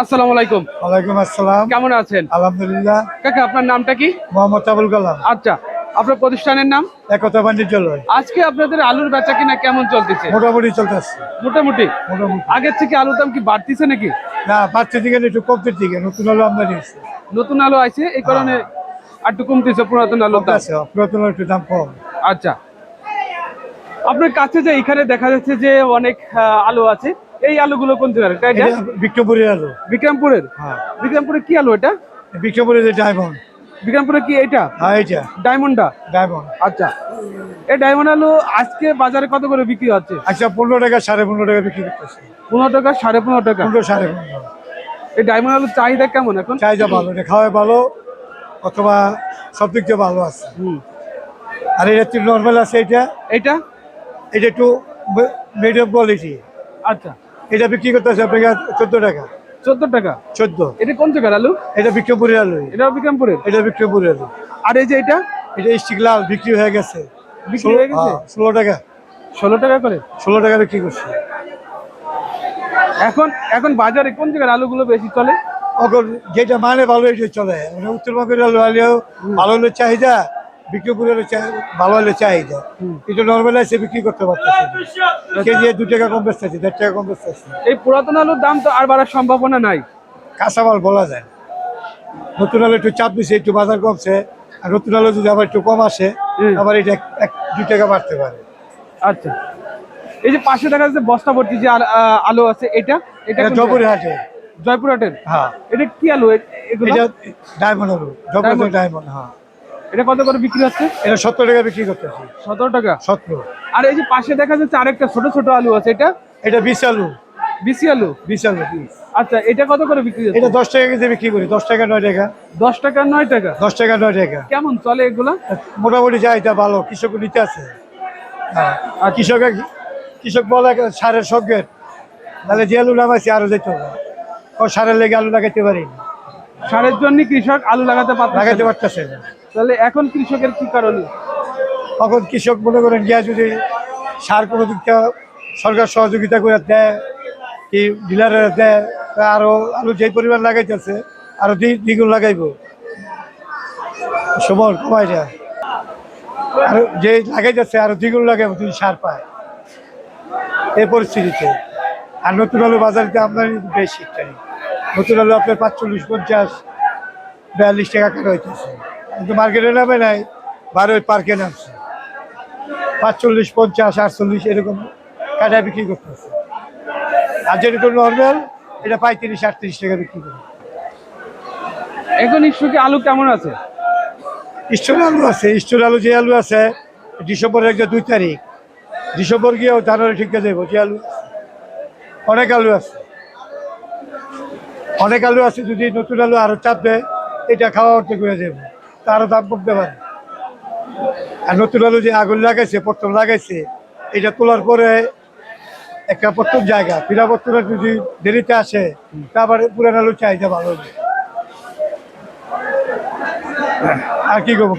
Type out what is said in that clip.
আসসালামু আলাইকুম। ওয়ালাইকুম আসসালাম। কেমন আছেন? আলহামদুলিল্লাহ। কাকা আপনার নামটা কি? মোহাম্মদ আবুল কালাম। আচ্ছা আপনার প্রতিষ্ঠানের নাম? একতা বাণিজ্যালয় আজকে আপনাদের আলুর বেচা কিনা কেমন চলতেছে? মোটামুটি চলতেছে। মোটামুটি? মোটামুটি। আগের থেকে আলুর দাম কি বাড়তিছে নাকি? না পাঁচটি দিকে একটু কমতির দিকে। নতুন আলু আমদানি নতুন আলু আছে এই কারণে একটু কমতেছে পুরাতন দাম। আছে একটু দাম কম। আচ্ছা। আপনার কাছে যে এখানে দেখা যাচ্ছে যে অনেক আলু আছে এই আলুগুলো কোন জায়গার এটা এটা? এটা বিক্রমপুরের আলু। বিক্রমপুরের? হ্যাঁ। বিক্রমপুরে কি আলু এটা? বিক্রমপুরের ডায়মন্ড। বিক্রমপুরে কি এটা? হ্যাঁ এইটা। ডায়মন্ডটা? ডায়মন্ড। আচ্ছা। এই ডায়মন্ড আলু আজকে বাজারে কত করে বিক্রি হচ্ছে? আচ্ছা পনেরো টাকা সাড়ে পনেরো টাকা বিক্রি করতেছে। পনেরো টাকা সাড়ে পনেরো টাকা? পনেরো সাড়ে পনেরো। এই ডায়মন্ড আলুর চাহিদা কেমন এখন? চাহিদা ভালো এটা খাওয়াই ভালো অথবা সব দিক দিয়ে ভালো আছে। হুম। আর এটা একটু নর্মাল আছে এটা এটা এটা একটু মিডিয়াম কোয়ালিটি আচ্ছা। এটা বিক্রি করতেছে আপনাকে চোদ্দ টাকা। চোদ্দ টাকা? চোদ্দ। এটা কোন জায়গার আলু? এটা বিক্রমপুরের আলু। এটা বিক্রমপুরের? এটা বিক্রমপুরের আলু। আর এই যে এটা? এটা স্টিক লাল বিক্রি হয়ে গেছে। বিক্রি হয়ে গেছে? হ্যাঁ, ষোলো টাকা। ষোলো টাকা করে? ষোলো টাকা বিক্রি করছে। এখন এখন বাজারে কোন জায়গার আলুগুলো বেশি চলে? এখন যেটা মানে ভালো এটা চলে। মানে উত্তরবঙ্গের আলু আলু ভালো চাহিদা। আলু চা- ভালো হলে চাহিদা। কিন্তু নর্মাল আছে বিক্রি করতে পারতেছে। কেজি দু টাকা কম বেচতেছে দেড় টাকা কম বেচতেছে। এই পুরাতন আলুর দাম তো আর বাড়ার সম্ভাবনা নাই। কাঁচামাল বলা যায়। নতুন আলু একটু চাপ দিছে একটু বাজার কমছে। আর নতুন আলু যদি আবার একটু কম আসে। আবার এটা এক- দু টাকা বাড়তে পারে। আচ্ছা। এই যে পাশে দেখা যাচ্ছে বস্তা ভর্তি যে আল- আছে এটা? এটা এটা কোন জয়পুরে জায়গার? হাটে জয়পুরহাটের হ্যাঁ। এটা কি আলু এটা ডায়মন্ড আলু। জয়পুরে? ডায়মন্ড হ্যাঁ। এটা কত করে বিক্রি হচ্ছে? এটা সত্তর টাকা বিক্রি করতেছি সতেরো টাকা? সত্তর। আর এই যে পাশে দেখা যাচ্ছে আরেকটা ছোট ছোট আলু আছে এটা? এটা বিশ আলু। বিসি আলু? বিশ আলু আচ্ছা এটা কত করে বিক্রি হচ্ছে? এটা দশ টাকা কেজি বিক্রি করি দশ টাকা নয় টাকা। দশ টাকা নয় টাকা? দশ টাকা নয় টাকা। কেমন চলে এগুলা? মোটামুটি চাহিদা ভালো কৃষক নিতে আছে। হ্যাঁ আর কৃষক কৃষক বলে সারের সঙ্গে তাহলে যে আলু নামাইছে আরও যেত ও সারের লেগে আলু লাগাইতে পারি। সারের জন্য কৃষক আলু লাগাতে লাগাইতে পারতেছে না। তাহলে এখন কৃষকের কি কারণে? তখন কৃষক মনে করেন গিয়া যদি সার কোনো দিকটা সরকার সহযোগিতা করে দেয়, কি ডিলাররা দেয় আরও আলু যেই পরিমাণ লাগাইতেছে, আরও দ্বি- দ্বিগুণ লাগাইবো। সময় কমাই যায় আর যে লাগাইতেছে, আরও দ্বিগুণ লাগাইবো যদি সার পায়। এই পরিস্থিতিতে। আর নতুন আলু বাজারে আমদানি বেশি নতুন আলু আপনার পাঁচচল্লিশ, পঞ্চাশ, বিয়াল্লিশ টাকা কাটা হইতেছে। কিন্তু মার্কেটে নামে নাই বারোই পার্কে নামছে। পাঁচচল্লিশ পঞ্চাশ আটচল্লিশ এরকম কাটা বিক্রি করতেছে। আর যেটা তো নর্মাল এটা পঁয়ত্রিশ আটত্রিশ টাকা বিক্রি করে। এখন ইস্যুকে আলু কেমন আছে? স্টোর আলু আছে স্টোর আলু যে আলু আছে ডিসেম্বরের একটা দুই তারিখ ডিসেম্বর গিয়েও জানুয়ারি ঠিক আছে যে আলু অনেক আলু আছে। অনেক আলু আছে যদি নতুন আলু আরও চাপ দেয় এটা খাওয়া অর্থে করে দেবো তারও দাম কমতে পারে। আর নতুন আলু যে আগুন লাগাইছে, প্রথম লাগাইছে, এটা তোলার পরে একটা প্রত্যেক জায়গা। ফিরা বর্তমানে যদি দেরিতে আসে তারপরে পুরান আলু চাইতে ভালো হবে। আর কি করব?